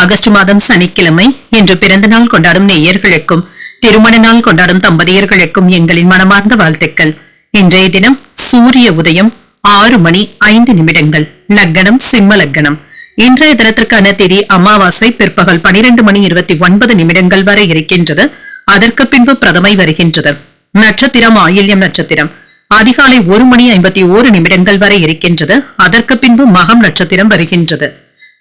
August மாதம் சனிக்கிழமை இன்று பிறந்த நாள் கொண்டாடும் நேயர்களுக்கும் திருமண நாள் கொண்டாடும் தம்பதியர்களுக்கும் எங்களின் மனமார்ந்த வாழ்த்துக்கள். இன்றைய தினம் சூரிய உதயம் ஆறு மணி ஐந்து நிமிடங்கள். லக்கணம் சிம்ம லக்கணம் இன்றைய தினத்திற்கான திதி அமாவாசை பிற்பகல் பனிரெண்டு மணி இருபத்தி ஒன்பது நிமிடங்கள் வரை இருக்கின்றது. அதற்கு பின்பு பிரதமை வருகின்றது. நட்சத்திரம் ஆயில்யம் நட்சத்திரம். அதிகாலை ஒரு மணி ஐம்பத்தி ஓரு நிமிடங்கள் வரை இருக்கின்றது. அதற்கு பின்பு மகம் நட்சத்திரம் வருகின்றது.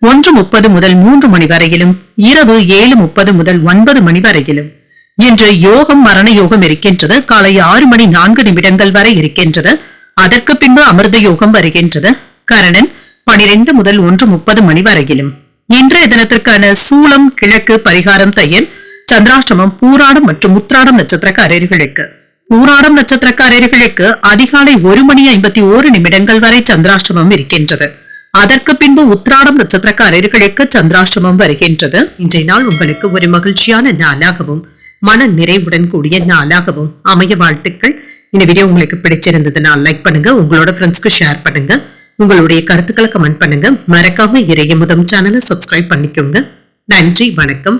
ஒன்று முப்பது முதல் மூன்று மணி வரையிலும் இரவு ஏழு முப்பது முதல் ஒன்பது மணி வரையிலும். இன்று யோகம் மரண யோகம் இருக்கின்றது. காலை ஆறு மணி நான்கு நிமிடங்கள் வரை இருக்கின்றது. அதற்கு பின்பு அமிர்த யோகம் வருகின்றது. கரணன் பனிரெண்டு முதல் ஒன்று முப்பது மணி வரையிலும். இன்றைய தினத்திற்கான சூளம் கிழக்கு பரிகாரம் தையல் சந்திராஷ்டமம் பூராடம் மற்றும் உத்ராடம் நட்சத்திரக்காரர்களுக்கு. பூராடம் நட்சத்திரக்காரர்களுக்கு அதிகாலை ஒரு மணி ஐம்பத்தி ஓரு நிமிடங்கள் வரை சந்திராஷ்டமம் இருக்கின்றது. அதற்கு பின்பு உத்ராடம் நட்சத்திரக்காரர்களுக்கு சந்திராசிரமம் வருகின்றது. இன்றைய நாள் உங்களுக்கு ஒரு மகிழ்ச்சியான நாளாகவும் மன நிறைவுடன் கூடிய நாளாகவும் அமைய வாழ்த்துக்கள். இந்த வீடியோ உங்களுக்கு பிடிச்சிருந்ததுனால் லைக் பண்ணுங்க உங்களோட ஃப்ரெண்ட்ஸ்க்கு ஷேர் பண்ணுங்க. உங்களுடைய கருத்துக்களை கமெண்ட் பண்ணுங்க. மறக்காம இறைய முதம் சேனலை சப்ஸ்கிரைப் பண்ணிக்கோங்க. நன்றி வணக்கம்.